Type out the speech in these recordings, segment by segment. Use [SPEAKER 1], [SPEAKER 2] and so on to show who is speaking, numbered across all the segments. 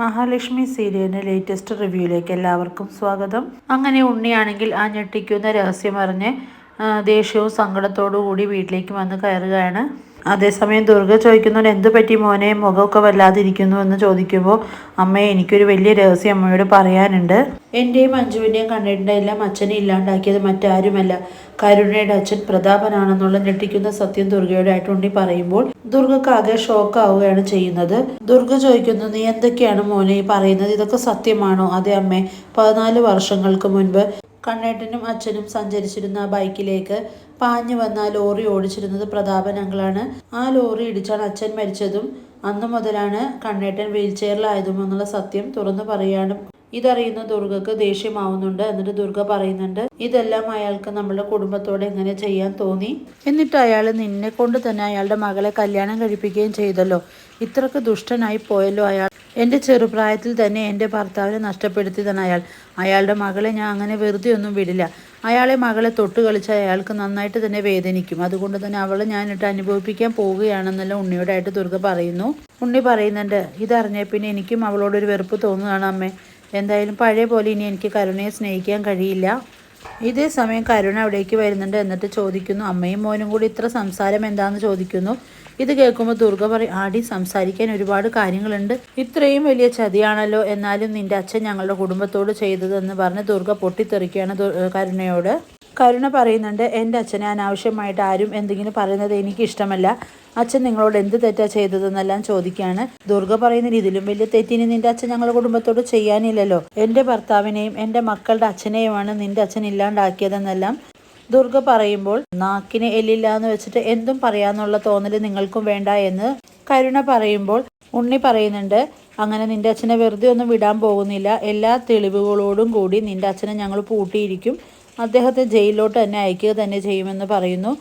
[SPEAKER 1] മഹാലക്ഷ്മി സീരിയലിന്റെ ലേറ്റസ്റ്റ് റിവ്യൂയിലേക്ക് എല്ലാവർക്കും സ്വാഗതം. അങ്ങനെ ഉണ്ണിയാണെങ്കിൽ ആ ഞെട്ടിക്കുന്ന രഹസ്യം അറിഞ്ഞ് ദേഷ്യവും സങ്കടത്തോടു കൂടി വീട്ടിലേക്ക് വന്ന് കയറുകയാണ്. അതേസമയം ദുർഗ ചോദിക്കുന്നുണ്ട് എന്തു പറ്റി മോനെ? മുഖമൊക്കെ വല്ലാതിരിക്കുന്നു എന്ന് ചോദിക്കുമ്പോൾ അമ്മയെ എനിക്കൊരു വലിയ രഹസ്യം അമ്മയോട് പറയാനുണ്ട്. എന്റെയും അഞ്ജുവിന്റെയും എല്ലാം അച്ഛനെ ഇല്ലാണ്ടാക്കിയത് മറ്റാരുമല്ല. കരുണയുടെ അച്ഛൻ പ്രതാപനാണെന്നുള്ള ഞെട്ടിക്കുന്ന സത്യം ദുർഗയുടെ ആയിട്ടുണ്ടി പറയുമ്പോൾ ദുർഗക്ക് ആകെ ഷോക്കാവുകയാണ് ചെയ്യുന്നത്. ദുർഗ ചോദിക്കുന്നു നീ എന്തൊക്കെയാണ് മോനെ പറയുന്നത്? ഇതൊക്കെ സത്യമാണോ? അതെ അമ്മേ പതിനാല് വർഷങ്ങൾക്ക് മുൻപ് കണ്ണേട്ടനും അച്ഛനും സഞ്ചരിച്ചിരുന്ന ബൈക്കിലേക്ക് പാഞ്ഞു വന്ന ലോറി ഓടിച്ചിരുന്നത് പ്രതാപൻ അങ്കിളാണ്. ആ ലോറി ഇടിച്ചാണ് അച്ഛൻ മരിച്ചതും അന്നു മുതലാണ് കണ്ണേട്ടൻ വീൽചെയറിലായതുമെന്നുള്ള സത്യം തുറന്നു പറയാണ് ഇതറിയുന്ന ദുർഗക്ക് ദേഷ്യമാവുന്നുണ്ട് എന്നിട്ട് ദുർഗ പറയുന്നുണ്ട് ഇതെല്ലാം അയാൾക്ക് നമ്മുടെ കുടുംബത്തോടെ എങ്ങനെ ചെയ്യാൻ തോന്നി? എന്നിട്ട് അയാൾ നിന്നെ കൊണ്ട് തന്നെ അയാളുടെ മകളെ കല്യാണം കഴിപ്പിക്കുകയും ചെയ്തല്ലോ. ഇത്രക്ക് ദുഷ്ടനായി പോയല്ലോ അയാൾ. എന്റെ ചെറുപ്രായത്തിൽ തന്നെ എന്റെ ഭർത്താവിനെ നഷ്ടപ്പെടുത്തിയതാണ് അയാൾ. അയാളുടെ മകളെ ഞാൻ അങ്ങനെ വെറുതെ ഒന്നും വിടില്ല. അയാളെ മകളെ തൊട്ട് കളിച്ച അയാൾക്ക് നന്നായിട്ട് തന്നെ വേദനിക്കും. അതുകൊണ്ട് തന്നെ അവളെ ഞാനിട്ട് അനുഭവിപ്പിക്കാൻ പോവുകയാണെന്നല്ല ഉണ്ണിയോടായിട്ട് ദുർഗ പറയുന്നു. ഉണ്ണി പറയുന്നുണ്ട് ഇതറിഞ്ഞ പിന്നെ എനിക്കും അവളോടൊരു വെറുപ്പ് തോന്നുകയാണ് അമ്മേ. എന്തായാലും പഴയ പോലെ ഇനി എനിക്ക് കരുണയെ സ്നേഹിക്കാൻ കഴിയില്ല. ഇതേ സമയം കരുണ അവിടേക്ക് വരുന്നുണ്ട് എന്നിട്ട് ചോദിക്കുന്നു അമ്മയും മോനും കൂടി ഇത്ര സംസാരം എന്താണെന്ന് ചോദിക്കുന്നു? ഇത് കേൾക്കുമ്പോൾ ദുർഗ പറയും ആടി സംസാരിക്കാൻ ഒരുപാട് കാര്യങ്ങളുണ്ട്. ഇത്രയും വലിയ ചതിയാണല്ലോ എന്നാലും നിന്റെ അച്ഛൻ ഞങ്ങളുടെ കുടുംബത്തോട് ചെയ്തതെന്ന് പറഞ്ഞ് ദുർഗ പൊട്ടിത്തെറിക്കുകയാണ് കരുണയോട്. കരുണ പറയുന്നുണ്ട് എന്റെ അച്ഛനെ അനാവശ്യമായിട്ട് ആരും എന്തെങ്കിലും പറയുന്നത് എനിക്ക് ഇഷ്ടമല്ല അച്ഛൻ നിങ്ങളോട് എന്ത് തെറ്റാ ചെയ്തതെന്നെല്ലാം ചോദിക്കുകയാണ് ദുർഗ പറയുന്നത് ഇതിലും വലിയ തെറ്റിന് നിന്റെ അച്ഛൻ ഞങ്ങളുടെ കുടുംബത്തോട് ചെയ്യാനില്ലല്ലോ. എന്റെ ഭർത്താവിനെയും എന്റെ മക്കളുടെ അച്ഛനെയുമാണ് നിന്റെ അച്ഛൻ ഇല്ലാണ്ടാക്കിയതെന്നെല്ലാം ദുർഗ പറയുമ്പോൾ നാക്കിന് എല്ലില്ല എന്ന് വെച്ചിട്ട് എന്തും പറയാന്നുള്ള തോന്നൽ നിങ്ങൾക്കും വേണ്ട എന്ന് കരുണ പറയുമ്പോൾ ഉണ്ണി പറയുന്നുണ്ട് അങ്ങനെ നിന്റെ അച്ഛനെ വെറുതെ ഒന്നും വിടാൻ പോകുന്നില്ല. എല്ലാ തെളിവുകളോടും കൂടി നിന്റെ അച്ഛനെ ഞങ്ങൾ പൂട്ടിയിരിക്കും. അദ്ദേഹത്തെ ജയിലിലോട്ട് തന്നെ അയക്കുക തന്നെ ചെയ്യുമെന്ന് പറയുന്നു.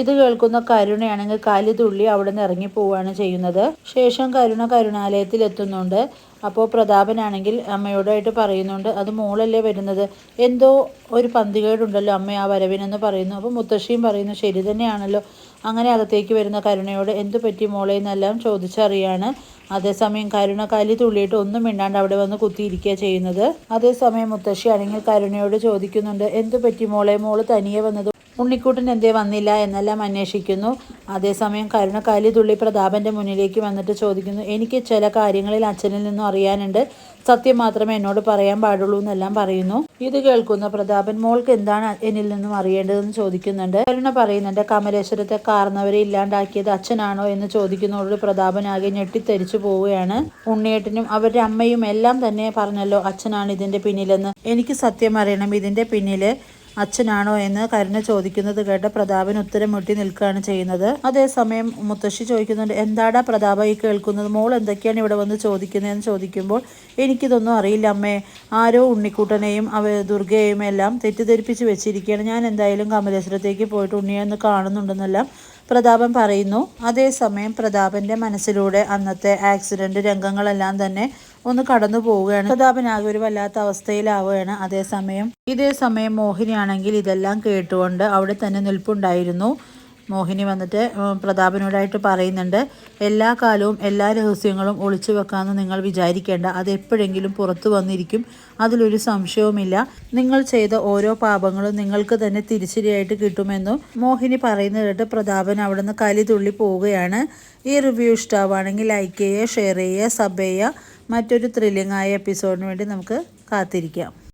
[SPEAKER 1] ഇത് കേൾക്കുന്ന കരുണയാണെങ്കിൽ കാലി തുള്ളി അവിടെ നിന്ന് ഇറങ്ങി പോവുകയാണ് ചെയ്യുന്നത്. ശേഷം കരുണ കരുണാലയത്തിൽ എത്തുന്നുണ്ട് അപ്പോൾ പ്രതാപനാണെങ്കിൽ അമ്മയോടായിട്ട് പറയുന്നുണ്ട് അത് മോളല്ലേ വരുന്നത്? എന്തോ ഒരു പന്തികേടുണ്ടല്ലോ അമ്മ ആ വരവിനെന്ന് പറയുന്നു. അപ്പോൾ മുത്തശ്ശിയും പറയുന്നു ശരി തന്നെയാണല്ലോ. അങ്ങനെ അകത്തേക്ക് വരുന്ന കരുണയോട് എന്തു പറ്റി മോളെ? എന്നെല്ലാം ചോദിച്ചറിയാണ്. അതേസമയം കരുണ കലി തുള്ളിയിട്ട് ഒന്നും മിണ്ടാണ്ട് അവിടെ വന്ന് കുത്തിയിരിക്കുക ചെയ്യുന്നത്. അതേസമയം മുത്തശ്ശി ആണെങ്കിൽ കരുണയോട് ചോദിക്കുന്നുണ്ട് എന്തു പറ്റി മോളെ? മോൾ തനിയെ വന്നത് ഉണ്ണിക്കൂട്ടൻ എന്തേ വന്നില്ല എന്നെല്ലാം അന്വേഷിക്കുന്നു. അതേസമയം കരുണ കലി തുള്ളി പ്രതാപന്റെ മുന്നിലേക്ക് വന്നിട്ട് ചോദിക്കുന്നു എനിക്ക് ചില കാര്യങ്ങളിൽ അച്ഛനിൽ നിന്നും അറിയാനുണ്ട്. സത്യം മാത്രമേ എന്നോട് പറയാൻ പാടുള്ളൂ എന്നെല്ലാം പറയുന്നു. ഇത് കേൾക്കുന്ന പ്രതാപൻ മോൾക്ക് എന്താണ് എന്നിൽ നിന്നും അറിയേണ്ടതെന്ന് ചോദിക്കുന്നുണ്ട്. കരുണ പറയുന്നുണ്ട് കമലേശ്വരത്തെ കാർന്നവരെ ഇല്ലാണ്ടാക്കിയത് അച്ഛനാണോ? എന്ന് ചോദിക്കുന്നതോട് പ്രതാപൻ ആകെ ഞെട്ടിത്തെരിച്ചു പോവുകയാണ്. ഉണ്ണിയേട്ടനും അവരുടെ അമ്മയും എല്ലാം തന്നെ പറഞ്ഞല്ലോ അച്ഛനാണ് ഇതിന്റെ പിന്നിലെന്ന്. എനിക്ക് സത്യം അറിയണം ഇതിന്റെ പിന്നിൽ. അച്ഛനാണോ എന്ന് കരുണ ചോദിക്കുന്നത് കേട്ട് പ്രതാപൻ ഉത്തരം മുട്ടി നിൽക്കുകയാണ് ചെയ്യുന്നത്. അതേസമയം മുത്തശ്ശി ചോദിക്കുന്നുണ്ട് എന്താടാ പ്രതാപ ഈ കേൾക്കുന്നത്? മോൾ എന്തൊക്കെയാണ് ഇവിടെ വന്ന് ചോദിക്കുന്നതെന്ന് ചോദിക്കുമ്പോൾ എനിക്കിതൊന്നും അറിയില്ല അമ്മേ. ആരോ ഉണ്ണിക്കുട്ടനെയും അവ ദുർഗയെയും എല്ലാം തെറ്റിദ്ധരിപ്പിച്ച് വെച്ചിരിക്കുകയാണ്. ഞാൻ എന്തായാലും കമലേശ്വരത്തേക്ക് പോയിട്ട് ഉണ്ണിയെ ഒന്ന് കാണുന്നുണ്ടെന്നെല്ലാം പ്രതാപൻ പറയുന്നു. അതേസമയം പ്രതാപന്റെ മനസ്സിലൂടെ അന്നത്തെ ആക്സിഡന്റ് രംഗങ്ങളെല്ലാം തന്നെ ഒന്ന് കടന്നു പോവുകയാണ്. പ്രതാപനാകെ ഒരു വല്ലാത്ത അവസ്ഥയിലാവുകയാണ്. അതേസമയം ഇതേ സമയം മോഹിനിയാണെങ്കിൽ ഇതെല്ലാം കേട്ടുകൊണ്ട് അവിടെ തന്നെ നിൽപ്പുണ്ടായിരുന്നു. മോഹിനി വന്നിട്ട് പ്രതാപനോടായിട്ട് പറയുന്നുണ്ട് എല്ലാ കാലവും എല്ലാ രഹസ്യങ്ങളും ഒളിച്ചു വെക്കാമെന്ന് നിങ്ങൾ വിചാരിക്കേണ്ട. അത് എപ്പോഴെങ്കിലും പുറത്തു വന്നിരിക്കും. അതിലൊരു സംശയവുമില്ല. നിങ്ങൾ ചെയ്ത ഓരോ പാപങ്ങളും നിങ്ങൾക്ക് തന്നെ തിരിച്ചടിയായിട്ട് കിട്ടുമെന്നും മോഹിനി പറയുന്നത് കേട്ട് പ്രതാപൻ അവിടുന്ന് കലി തുള്ളി പോവുകയാണ്. ഈ റിവ്യൂ ഇഷ്ടമാവുകയാണെങ്കിൽ ലൈക്ക് ചെയ്യുക ഷെയർ ചെയ്യുക സബ് ചെയ്യുക. മറ്റൊരു ത്രില്ലിംഗ് ആയ എപ്പിസോഡിന് വേണ്ടി നമുക്ക് കാത്തിരിക്കാം.